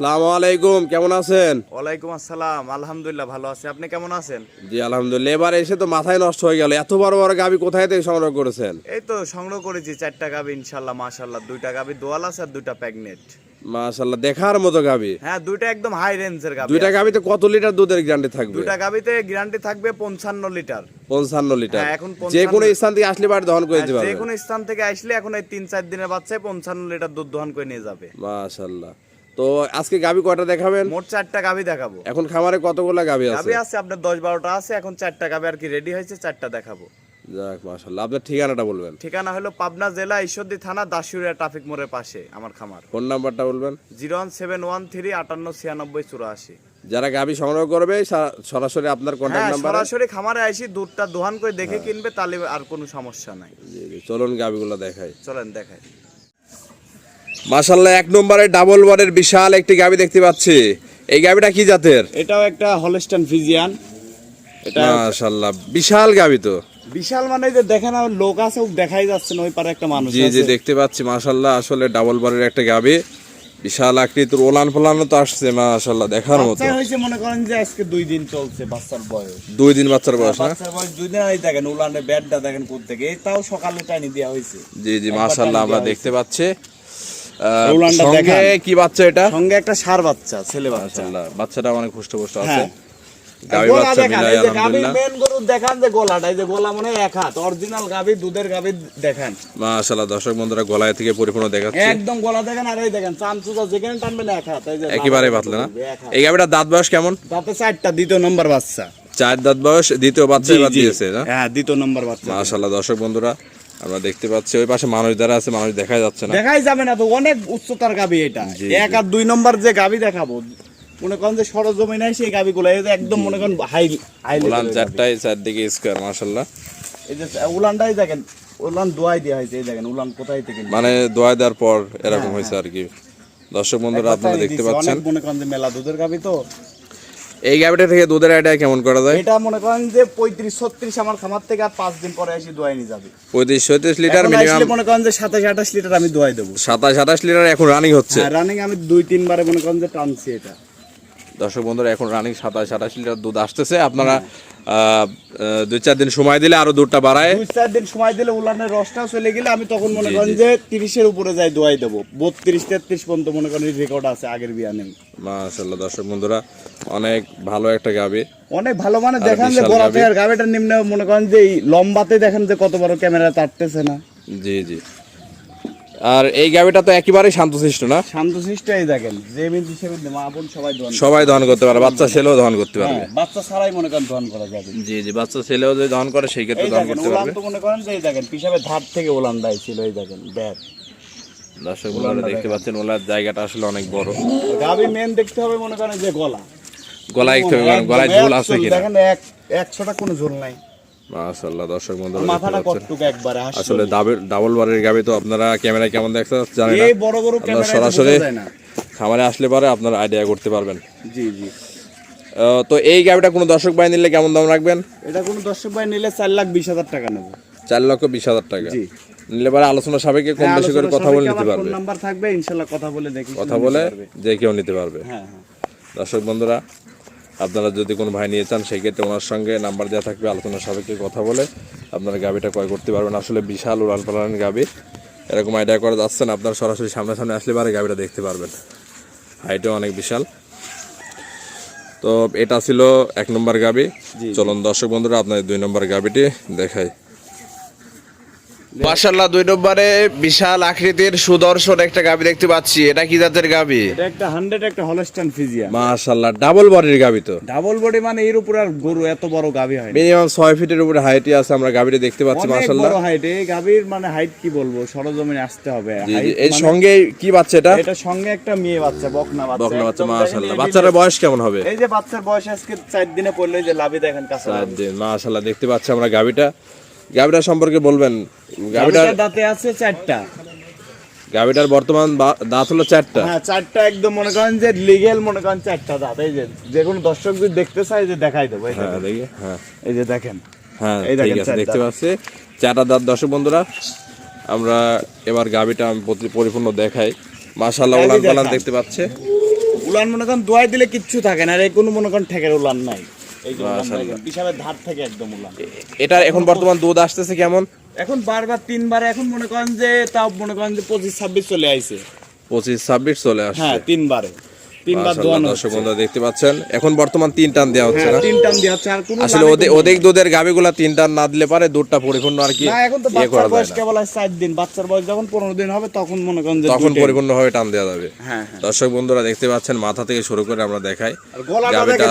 আসসালামু আলাইকুম কেমন আছেন? ওয়ালাইকুম আসসালাম আলহামদুলিল্লাহ ভালো আছি। আপনি কেমন আছেন? জি আলহামদুলিল্লাহ। এবার এসে তো মাথায় নষ্ট হয়ে গেল। এত বড় বড় গাবি কোথায় থেকে সংগ্রহ করেছেন? এই তো সংগ্রহ করেছি চারটা গাবি ইনশাল্লাহ মাশাল্লাহ দুইটা গাবি দোয়াল আছে আর দুইটা প্যাগনেট। মাশাল্লাহ দেখার মতো গাবি। হ্যাঁ দুইটা একদম হাই রেঞ্জের গাবি দুইটা গাবিতে কত লিটার দুধের গ্যারান্টি থাকবে? দুইটা গাবিতে গ্যারান্টি থাকবে পঞ্চান্ন লিটার পঞ্চান্ন লিটার হ্যাঁ, এখন যে 55 কোনো স্থান থেকে আসলে বাড়ি দহন করে দিতে যে কোনো স্থান থেকে আসলে এখন এই তিন চার দিনের বাচ্চায় পঞ্চান্ন লিটার দুধ দহন করে নিয়ে যাবে। মাশাল্লাহ তো আজকে গাবি কয়টা দেখাবেন? মোট চারটা গাবি দেখাবো। এখন খামারে কতগুলা গাবি আছে? গাবি আছে আপনার দশ বারোটা আছে এখন চারটা গাবি আর কি রেডি হয়েছে চারটা দেখাবো। যাক মাশাল্লাহ আপনার ঠিকানাটা বলবেন? ঠিকানা হলো পাবনা জেলা ঈশ্বরদী থানা দাসুরিয়া ট্রাফিক মোড়ের পাশে আমার খামার। ফোন নাম্বারটা বলবেন? Zero one seven one three আটান্ন ছিয়ানব্বই চুরাশি। যারা গাবি সংগ্রহ করবে সরাসরি আপনার কন্ট্যাক্ট হ্যাঁ নাম্বার সরাসরি খামারে আইসি দুধটা দোহান করে দেখে কিনবে তাহলে আর কোনো সমস্যা নাই। চলুন গাবিগুলো দেখাই। চলেন দেখাই। মাশাল্লাহ এক নম্বরে ডাবল বরের বিশাল একটি গাবি দেখতে পাচ্ছি। এই গাবিটা কি জাতের? এটাও একটা হলস্টান ফিজিয়ান। এটা মাশাল্লাহ বিশাল গাবি তো। বিশাল মানে যে দেখেন লোক আছে দেখাই যাচ্ছে না ওই পারে একটা মানুষ জি জি দেখতে পাচ্ছি মাশাল্লাহ আসলে ডাবল বরের একটা গাবি। বিশাল আকৃতির ওলান ফোলানো তো আসছে মাশাল্লাহ দেখার মতো। হয়েছে মনে করেন যে আজকে দুই দিন চলছে বাচ্চার বয়স। দুই দিন বাচ্চার বয়স না? বাচ্চার বয়স দুই দিন এই দেখেন উলানের ব্যাটটা দেখেন কোথা থেকে এই তাও সকালে টাইনি দেওয়া হয়েছে। জি জি মাশাল্লাহ আমরা দেখতে পাচ্ছি। সঙ্গে কি বাচ্চা এটা? সঙ্গে একটা সার বাচ্চা ছেলে বাচ্চা। বাচ্চাটা অনেক হুষ্ট পুষ্ট আছে। হ্যাঁ। মনে দর্শক বন্ধুরা গলায় থেকে পরিপূর্ণ দেখাচ্ছে। একদম গলা দেখেন আর এই দেখেন যেখানে টানবেন এক হাত। একেবারে না? এই দাঁত বয়স কেমন? চারটা দ্বিতীয় নম্বর বাচ্চা। চার দাঁত বয়স দ্বিতীয় বাচ্চা দিয়েছে হ্যাঁ দ্বিতীয় নম্বর বাচ্চা। মাশাল্লাহ দর্শক বন্ধুরা আমরা দেখতে পাচ্ছি ওই পাশে মানুষ দ্বারা আছে মানুষ দেখা যাচ্ছে না। দেখাই যাবে না তো অনেক উচ্চতার গাভী এটা। এক আর দুই নম্বর যে গাভী দেখাবো মনে করেন যে সরজমিন নাই সেই গাভীগুলো এই যে একদম মনে করেন হাই হাই উলান চারটায় চারদিকে স্কোয়ার মাশাল্লাহ এই যে উলানটাই দেখেন উলান দোয়াই দেওয়া হয়েছে এই দেখেন উলান কোথায় থেকে মানে দোয়াই দেওয়ার পর এরকম হ্যাঁ, হয়েছে আর কি। দর্শক বন্ধুরা আপনারা দেখতে পাচ্ছেন। মনে করেন যে মেলা দুধের গাবি তো এই গাবিটা থেকে দুধের আইডিয়া কেমন করা যায়? এটা মনে করেন যে পঁয়ত্রিশ ছত্রিশ আমার খামার থেকে আর পাঁচ দিন পরে এসে দোয়াই নিয়ে যাবে। পঁয়ত্রিশ ছত্রিশ লিটার মিনিমাম মনে করেন যে সাতাশ আঠাশ লিটার আমি দোয়াই দেবো। সাতাশ আঠাশ লিটার এখন রানিং হচ্ছে। হ্যাঁ রানিং আমি দুই তিনবারে মনে করেন যে টানছি এটা। দর্শক বন্ধুরা এখন রানিং সাতাশ আঠাশ লিটার দুধ আসতেছে। আপনারা দুই চার দিন সময় দিলে আরও দুধটা বাড়ায়। দুই চার দিন সময় দিলে উলানের রসটাও চলে গেলে আমি তখন মনে করেন যে তিরিশের উপরে যাই দোয়াই দেবো। বত্রিশ তেত্রিশ পর্যন্ত মনে করেন রেকর্ড আছে আগের বিয়া নেই মাশাল্লাহ দর্শক বন্ধুরা অনেক ভালো একটা গাবি। অনেক ভালো মানে দেখান যে। আর গাভিটার নিম্নে মনে করেন যে এই লম্বাতে দেখেন যে কত বড় ক্যামেরা তাটতেছে না। জি জি। আর এই গাবিটা তো একেবারেই শান্তশিষ্ট না? শান্তশিষ্ট এই দেখেন যে মিনিট হিসেবে মা বোন সবাই দোয়ান সবাই দহন করতে পারে বাচ্চা ছেলেও দহন করতে পারবে। হ্যাঁ, বাচ্চা ছাড়াই মনে করেন দোয়ান করা যাবে। জি জি বাচ্চা ছেলেও যদি দহন করে সেই ক্ষেত্রে দহন করতে পারবে। তো মনে করেন যে এই দেখেন পিসাবের ধার থেকে উলান দেয় ছিল এই দেখেন ব্যাট। দর্শক বন্ধুরা দেখতে পাচ্ছেন ওলার জায়গাটা আসলে অনেক বড়। গাবি মেন দেখতে হবে মনে করেন যে গলা। গলায় একটু গলায় ঝোল আছে কিনা? দেখেন এক একশোটা কোনো ঝোল নাই। মাশাআল্লাহ দর্শক বন্ধুরা মাথাটা পাচ্ছেন। একবারে আসলে ডাবল ডাবল বারের গাবি তো আপনারা ক্যামেরায় কেমন দেখতে জানেন এই বড় বড় ক্যামেরা সরাসরি খামারে আসলে পরে আপনারা আইডিয়া করতে পারবেন। জি জি। তো এই গাবিটা কোনো দর্শক ভাই নিলে কেমন দাম রাখবেন? এটা কোনো দর্শক ভাই নিলে চার লাখ বিশ হাজার টাকা নেব। চার লক্ষ বিশ হাজার টাকা। নিলে পরে আলোচনা সাপেক্ষে কম হ্যাঁ, বেশি করে কথা বলে নিতে আমার পারবে। নাম্বার থাকবে ইনশাল্লাহ কথা বলে দেখি কথা বলে যে কেউ নিতে পারবে। হ্যাঁ হ্যাঁ। দর্শক বন্ধুরা আপনারা যদি কোনো ভাই নিয়ে চান সেক্ষেত্রে ওনার সঙ্গে নাম্বার দেওয়া থাকবে আলোচনা সাপেক্ষে কথা বলে আপনারা গাবিটা ক্রয় করতে পারবেন। আসলে বিশাল উড়াল পালান গাবি এরকম আইডিয়া করা যাচ্ছেন আপনার আপনারা সরাসরি সামনে সামনে আসলে বারে গাবিটা দেখতে পারবেন। হাইটও অনেক বিশাল। তো এটা ছিল এক নম্বর গাবি চলুন দর্শক বন্ধুরা আপনাদের দুই নম্বর গাবিটি দেখাই। মার্শাল্লাহ দুই নম্বরে বিশাল আকৃতির সুদর্শন একটা গাবি দেখতে পাচ্ছি। এটা কি জাতের গাবি? এটা একটা হান্ড্রেড একটা হলস্টান ফিজিয়া মাশাল্লাহ ডাবল বডির গাবি তো। ডাবল বডি মানে এর উপর আর গরু এত বড় গাভী হয় মিনিমাম ছয় ফিটের উপরে হাইটই আছে আমরা গাবিটা দেখতে পাচ্ছি মাশাল্লাহ বড় হাইট এই গাভীর মানে হাইট কি বলব? সরজমিনে আসতে হবে। এই মানে- সঙ্গে কি বাচ্চা এটা? এটা সঙ্গে একটা মেয়ে বাচ্চা বকনা বাচ্চা। বকনা বাচ্চা মাশাল্লাহ দেখেন, বাচ্চাটার বয়স কেমন হবে? এই যে বাচ্চার বয়স আজকে চার দিনে পড়ল এই যে লাভি দেখেন কাছে চার দিন মাশাল্লাহ দেখতে পাচ্ছি আমরা গাবিটা। গাবিটা সম্পর্কে বলবেন? গাবিটার দাঁতে আছে চারটা। গাবিটার বর্তমান দাঁত হলো চারটা। হ্যাঁ চারটা একদম মনে করেন যে লিগেল মনে করেন চারটা দাঁত। এই যে যে কোনো দর্শক যদি দেখতে চায় যে দেখাই দেবো হ্যাঁ দেখি হ্যাঁ। এই যে দেখেন। হ্যাঁ এই ঠিক দেখেন আছে দেখতে। পাচ্ছি। চারটা দাঁত দর্শক বন্ধুরা আমরা এবার গাবিটা আমি পরিপূর্ণ দেখাই। মাশাল্লাহ উলান পালান দেখতে পাচ্ছে। উলান মনে করেন দোয়াই দিলে কিচ্ছু থাকে না আর এই কোনো মনে করেন ঠেকের উলান নাই। পিছাবের ধার থেকে একদম উলান এটা এখন বর্তমান দুধ আসতেছে কেমন? এখন বারবার তিনবার এখন মনে করেন যে তাও মনে করেন যে পঁচিশ ছাব্বিশ চলে আইছে। পঁচিশ ছাব্বিশ চলে আসছে। হ্যাঁ তিনবারে। তিনবার দোয়ানো দর্শক বন্ধুরা দেখতে পাচ্ছেন। এখন বর্তমান তিন টান দেওয়া হচ্ছে না। তিন টান দিয়ে হচ্ছে আর কোনো আসলে লাভে ওদের অধিক দুধের গাবিগুলা তিন টান না দিলে পারে দুধটা পরিপূর্ণ আর কি না এখন তো ইয়ে বাচ্চার বয়স কেবল আর দিন। বাচ্চার বয়স যখন পনেরো দিন হবে তখন মনে করেন তখন দুইটাই- পরিপূর্ণভাবে টান দেওয়া যাবে। হ্যাঁ হ্যাঁ। দর্শক বন্ধুরা দেখতে পাচ্ছেন মাথা থেকে শুরু করে আমরা দেখাই। গাবিটা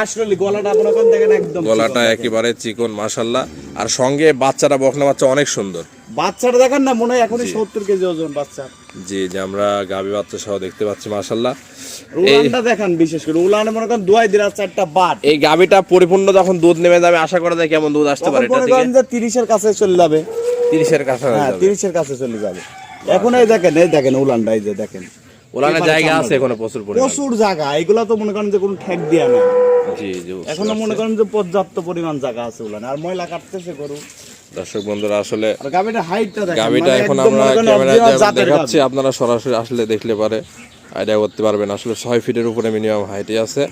আসলে গলাটা দেখেন একদম গলাটা। একেবারে চিকন মাশাল্লাহ আর সঙ্গে বাচ্চাটা বকনা বাচ্চা অনেক সুন্দর। বাচ্চাটা দেখেন না মনে হয় এখনই সত্তর কেজি ওজন বাচ্চা জি যে আমরা গাবি বাচ্চা সহ দেখতে পাচ্ছি মাশাল্লাহ উলানটা দেখেন বিশেষ করে উলানে মনে করেন দুয়াই বাট। এই গাবিটা পরিপূর্ণ যখন দুধ নেমে যাবে আশা করা যায় কেমন দুধ আসতে পারে এটা থেকে করেন যে কাছে চলে যাবে। কাছে হ্যাঁ কাছে চলে যাবে। এখন এই দেখেন এই দেখেন উলানটা এই যে দেখেন। এপারে জায়গা আছে এখনও প্রচুর পরিমাণ। প্রচুর জায়গা এগুলা তো মনে করেন যে কোনো ঠেক দিয়া না জি জি এখনও মনে করেন যে পর্যাপ্ত পরিমাণ জায়গা আছে উলানে। আর ময়লা কাটতেছে গরু। দর্শক বন্ধুরা আসলে গাবিটা মানে এখন আমরা ক্যামেরায় দেখাচ্ছি আপনারা সরাসরি আসলে দেখলে পারে আইডিয়া করতে পারবেন। আসলে ছয় ফিটের উপরে মিনিমাম হাইটে আছে।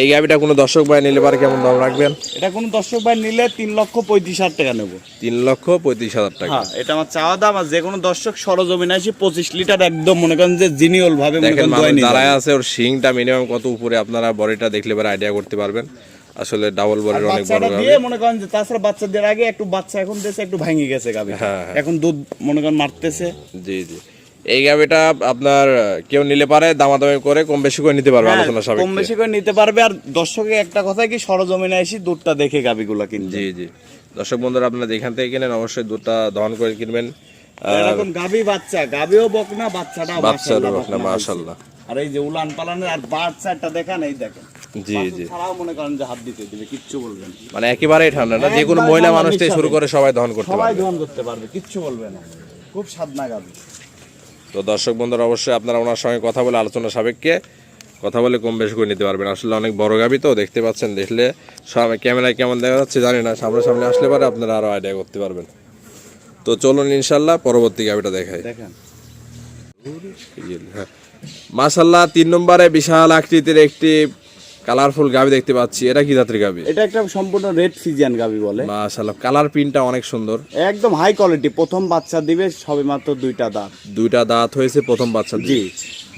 এই গাবিটা কোনো দর্শক ভাই নিলে পারে কেমন দাম রাখবেন? এটা কোন দর্শক ভাই নিলে তিন লক্ষ পঁয়ত্রিশ হাজার টাকা নেব। তিন লক্ষ পঁয়ত্রিশ হাজার টাকা। হ্যাঁ এটা আমার চাওয়া দাম আর যে কোনো দর্শক সরজমিনে আসি পঁচিশ লিটার একদম মনে করেন যে জিনিয়ল ভাবে মনে করেন দাঁড়ায় আছে ওর শিংটা মিনিমাম কত উপরে আপনারা বডিটা দেখলে পারে আইডিয়া করতে পারবেন। আসলে ডাবল বডির অনেক বড় গাবি। দিয়ে মনে করেন যে তাছাড়া বাচ্চা দেওয়ার আগে একটু বাচ্চা এখন দেশে একটু ভাঙে গেছে গাবি হ্যাঁ, হ্যাঁ। এখন দুধ মনে করেন মারতেছে। জি জি। এই গাবিটা আপনার কেউ নিলে পারে দামাদামি করে কম বেশি করে নিতে পারবে হ্যাঁ, আলোচনা কম বেশি করে নিতে পারবে। আর দর্শকে একটা কথা কি সরজমিনে আসি দুধটা দেখে গাবিগুলা কিনবে জি জি। দর্শক বন্ধুরা আপনারা যেখান থেকে কিনেন অবশ্যই দুধটা দহন করে কিনবেন। এরকম গাবি বাচ্চা গাবিও বকনা বাচ্চাটা বাচ্চারও বকনা, মাশাআল্লাহ। আর এই যে উলান পালানের আর বাচ্চাটা দেখান এই দেখেন। জি জি। ছাড়াও মনে করেন যে হাত দিতে দিবে কিচ্ছু বলবেন মানে একেবারেই ঠান্ডা না যে কোনো মহিলা ঠান্ডা মানুষ থেকে শুরু করে সবাই দহন করতে সবাই পারবে। করতে পারবে কিচ্ছু বলবে না। খুব সাদনা গাবি তো দর্শক বন্ধুরা অবশ্যই আপনারা ওনার সঙ্গে কথা বলে আলোচনা সাপেক্ষে কথা বলে কম বেশি করে নিতে পারবেন। আসলে অনেক বড় গাবি তো দেখতে পাচ্ছেন দেখলে ক্যামেরায় কেমন দেখা যাচ্ছে জানি না সামনে সামনে আসলে পারে আপনারা আরও আইডিয়া করতে পারবেন। তো চলুন ইনশাল্লাহ পরবর্তী গাবিটা দেখাই। দেখেন। মাশাল্লাহ তিন নম্বরে বিশাল আকৃতির একটি কালারফুল গাবি দেখতে পাচ্ছি। এটা কি জাতের গাবি? এটা একটা সম্পূর্ণ রেড ফিজিয়ান গাবি বলে। মাশাল্লাহ কালার প্রিন্টটা অনেক সুন্দর। একদম হাই কোয়ালিটি প্রথম বাচ্চা দিবে সবে মাত্র দুইটা দাঁত। দুইটা দাঁত হয়েছে প্রথম বাচ্চা জি।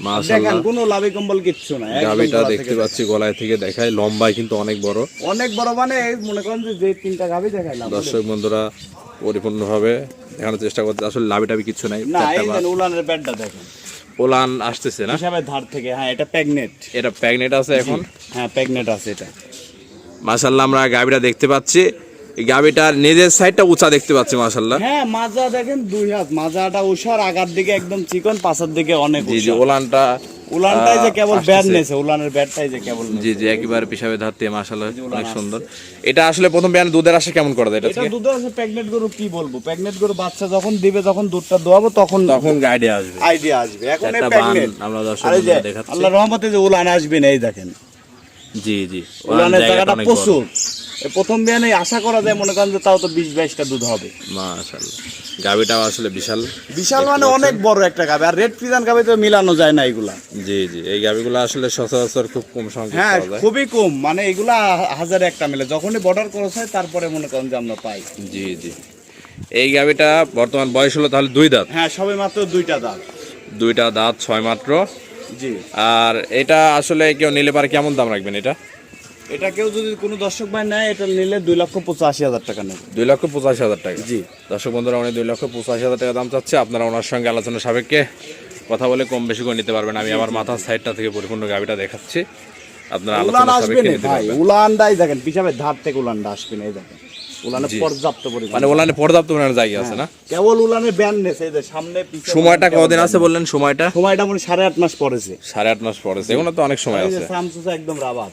দেখেন মাশাল্লাহ কোনো লাভি কম্বল কিচ্ছু না গাবিটা দেখতে পাচ্ছি গলায় থেকে দেখায় লম্বায় কিন্তু অনেক বড়। অনেক বড় মানে মনে করেন যে যে তিনটা গাবি দেখাইলাম। দর্শক বন্ধুরা পরিপূর্ণভাবে দেখানোর চেষ্টা করতে আসলে লাভি টাবি কিছু নাই না এই উলানের ব্যাটটা দেখেন। ওলান আসতেছে না? হিসাবে ধার থেকে হ্যাঁ এটা প্যাগনেট। এটা প্যাগনেট আছে এখন? হ্যাঁ প্যাগনেট আছে এটা। আমরা গাবিটা দেখতে পাচ্ছি। এই গাবিটার নিজের সাইডটা উঁচা দেখতে পাচ্ছি মাশাল্লাহ হ্যাঁ মাজা দেখেন দুই হাত। মাজাটা উষার আগার দিকে একদম চিকন পাশের দিকে অনেক জি জি। ওলানটা উলানটাই যে কেবল ব্যাট নেছে উলানের ব্যাটটাই যে কেবল জি জি একেবারে পিসাবে ধারতে মাশাল্লাহ অনেক সুন্দর। এটা আসলে প্রথম বিয়ান দুধের আসে কেমন করে দেয় এটা থেকে দুধ আছে প্রেগনেন্ট গরু কি বলব? প্রেগনেন্ট গরু বাচ্চা যখন দিবে যখন দুধটা দোয়াবো তখন তখন গাইডে আসবে। আইডিয়া আসবে। এখন এই বান আমরা দর্শক দেখাচ্ছি। আল্লাহ রহমতে যে উলান আসবে না এই দেখেন। জি জি উলানের জায়গাটা। প্রচুর। প্রথম বিয়ানে আশা করা যায় মনে করেন যে তাও তো বিশ বাইশটা দুধ হবে। গাবিটাও আসলে বিশাল। বিশাল মানে অনেক বড় একটা গাবে আর রেড ফিজান গাবে তো মিলানো যায় না এগুলা। জি জি এই গাবিগুলো আসলে সচরাচর খুব কম সংখ্যক হ্যাঁ খুবই কম মানে এগুলা হাজারে একটা মিলে। যখনই বর্ডার ক্রস হয় তারপরে মনে করেন যে আমরা পাই। জি জি। এই গাবিটা বর্তমান বয়স হলো তাহলে দুই দাঁত? হ্যাঁ সবে মাত্র দুইটা দাঁত। দুইটা দাঁত ছয় মাত্র। জি। আর এটা আসলে কেউ নিলে পারে কেমন দাম রাখবেন এটা? এটা কেউ যদি কোনো দর্শক ভাই নেয় এটা নিলে দুই লক্ষ পঁচাশি হাজার টাকা নেবে। দুই লক্ষ পঁচাশি হাজার টাকা। জি। দর্শক বন্ধুরা উনি দুই লক্ষ পঁচাশি হাজার টাকা দাম চাচ্ছে। আপনারা ওনার সঙ্গে আলোচনা সাপেক্ষে কথা বলে কম বেশি করে নিতে পারবেন। আমি আমার মাথার সাইডটা থেকে পরিপূর্ণ গাবিটা দেখাচ্ছি। আপনারা উলান আলোচনা আসবে না ভাই উলানটাই দেখেন ধার থেকে উলানটা আসবে না এই দেখেন। উলানে পর্যাপ্ত পরিমাণ। মানে ওলানে পর্যাপ্ত পরিমাণে জায়গা আছে না? কেবল এই যে সামনে পিছনে সময়টা কেবল কদিন আছে বললেন সময়টা? সময়টা মনে হয় সাড়ে আট মাস পড়েছে সাড়ে আট মাস পরে তো অনেক সময় আছে। একদম রাবার।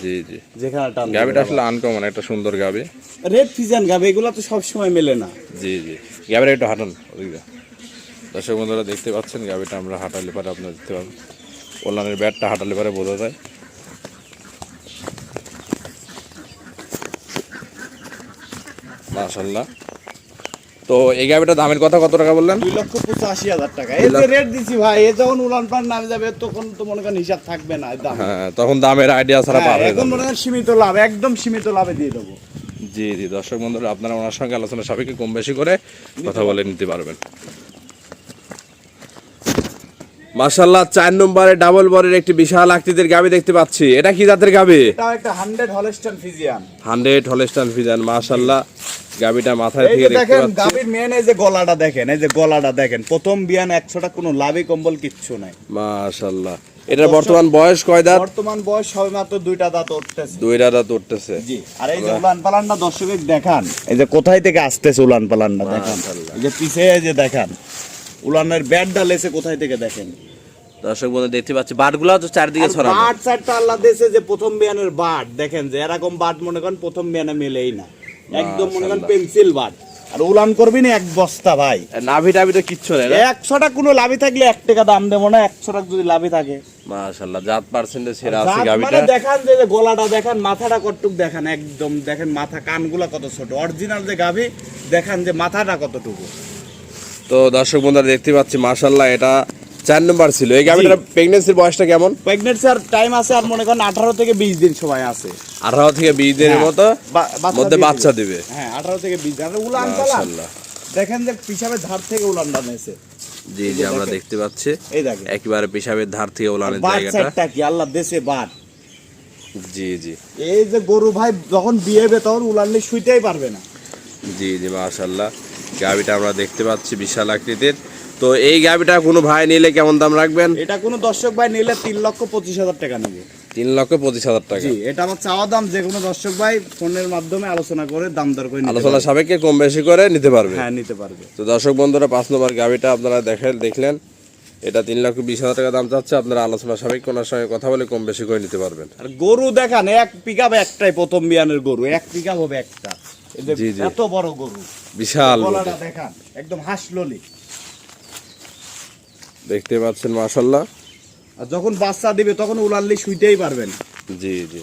জি জি। যেখানে টান গাবিটা আসলে আনকমন একটা সুন্দর গাবি। রেড ফিজান গাবে এগুলো তো সব সময় মেলে না। জি জি। গাবিটা একটু হাঁটান দর্শক বন্ধুরা দেখতে পাচ্ছেন গাবিটা আমরা হাঁটালে পারে আপনারা দেখতে পাবেন ওলানের ব্যাটটা হাঁটালে পারে বোঝা যায়। মাশাল্লাহ তো এই গাভিটা দামের কথা কত টাকা বললেন? দুই লক্ষ পঁচাশি হাজার টাকা। এই যে রেট দিছি ভাই এ যখন উলান পান নামে যাবে তখন তো মনে করেন হিসাব থাকবে না দাম। হ্যাঁ তখন দামের আইডিয়া ছাড়া পাবে পার এখন মনে করেন সীমিত লাভ একদম সীমিত লাভে দিয়ে দেবো। জি জি দর্শক বন্ধুরা আপনারা ওনার সঙ্গে আলোচনা সাপেক্ষে কম বেশি করে কথা বলে নিতে পারবেন। মাশাল্লাহ চার নম্বরে ডাবল বরের একটি বিশাল আকৃতির গাবি দেখতে পাচ্ছি। এটা কি জাতের গাবি? একটা হান্ড্রেড হলস্টান ফিজিয়ান মাশাল্লাহ গাবিটা মাথায় থেকে যে দেখতে দেখেন পাচ্ছি। মেন এই যে গলাটা দেখেন এই যে গলাটা দেখেন প্রথম বিয়ান কোনো লাভই কম্বল কিচ্ছু নাই। মাশাল্লাহ এটার বর্তমান বয়স কয় দাঁত? বর্তমান বয়স সবে মাত্র দুইটা দাঁত উঠতেছে। দুই দাঁত উঠতেছে। জি আর এই যে উলান পালানটা দর্শকের দেখান এই যে কোথায় থেকে আসতেছে উলান পালানটা দেখান। এই যে পিছে এই যে দেখান। উলানের ব্যাটটা লেসে কোথায় থেকে দেখেন? দর্শক বন্ধু দেখতে পাচ্ছি বাটগুলো তো চারদিকে ছড়ানো। বাট চারটা আল্লাহ দেশে যে প্রথম বিয়ানের বাট। দেখেন যে এরকম বাট মনে করেন প্রথম বিয়ানে মেলেই না। একদম মনে করেন পেন্সিল বাট। আর উলান করবি না এক বস্তা ভাই। নাভি টাভি তো কিচ্ছু নেই একশোটা কোনো লাভই থাকলে এক টাকা দাম দেবো না একশোটা যদি লাভই থাকে। মাশাল্লাহ জাত পার্সেন্টে সেরা আছে গাবিটা মানে দেখান যে গলাটা দেখান মাথাটা কতটুক দেখান একদম দেখেন মাথা কানগুলা কত ছোট। অরিজিনাল যে গাভি দেখান যে মাথাটা কতটুকু। তো দর্শক বন্ধুরা দেখতে পাচ্ছি মাশাল্লাহ এটা চার নম্বর ছিল। এই গাবিটার প্রেগনেন্সির বয়সটা কেমন? প্রেগনেন্সি আর টাইম আছে আর মনে করেন আঠারো থেকে বিশ দিন সময় আছে। আঠারো থেকে বিশ দিনের হ্যাঁ, মতো মধ্যে বাচ্চা দিবে। হ্যাঁ আঠারো থেকে বিশ দিন। উলান দেখেন যে পিসাবের ধার থেকে উলানটা নেছে জি জি আমরা দেখতে পাচ্ছি। এই দেখেন। একেবারে পেশাবের ধার থেকে ওলানের বাট জায়গাটা। কি? আল্লাহ দেশে বাট জি জি। এই যে গরু ভাই যখন বিয়ে হবে তখন উলানলে শুইতেই পারবে না। জি জি মাশাল্লাহ গাবিটা আমরা দেখতে পাচ্ছি বিশাল আকৃতির। তো এই গাবিটা কোনো ভাই নিলে কেমন দাম রাখবেন? এটা কোনো দর্শক ভাই নিলে তিন লক্ষ পঁচিশ হাজার টাকা নেবে। তিন লক্ষ পঁচিশ হাজার টাকা। এটা আমার চাওয়া দাম যে কোনো দর্শক ভাই ফোনের মাধ্যমে আলোচনা করে দাম দর করে নিতে আলোচনা। সাপেক্ষে কম বেশি করে নিতে পারবে। হ্যাঁ নিতে পারবে। তো দর্শক বন্ধুরা পাঁচ নম্বর গাবিটা আপনারা দেখেন দেখলেন। এটা তিন লক্ষ বিশ হাজার টাকা দাম চাচ্ছে। আপনারা আলোচনা সাপেক্ষে ওনার সঙ্গে কথা বলে কম বেশি করে নিতে পারবেন। আর গরু দেখান এক পিক একটাই প্রথম বিয়ানের গরু এক পিক হবে একটা। এত বড় গরু। বিশাল গলাটা দেখান একদম হাসললি। দেখতে পাচ্ছেন মাশাল্লাহ আর যখন বাচ্চা দিবে তখন উলাল্লি শুইতেই পারবেন। জি জি।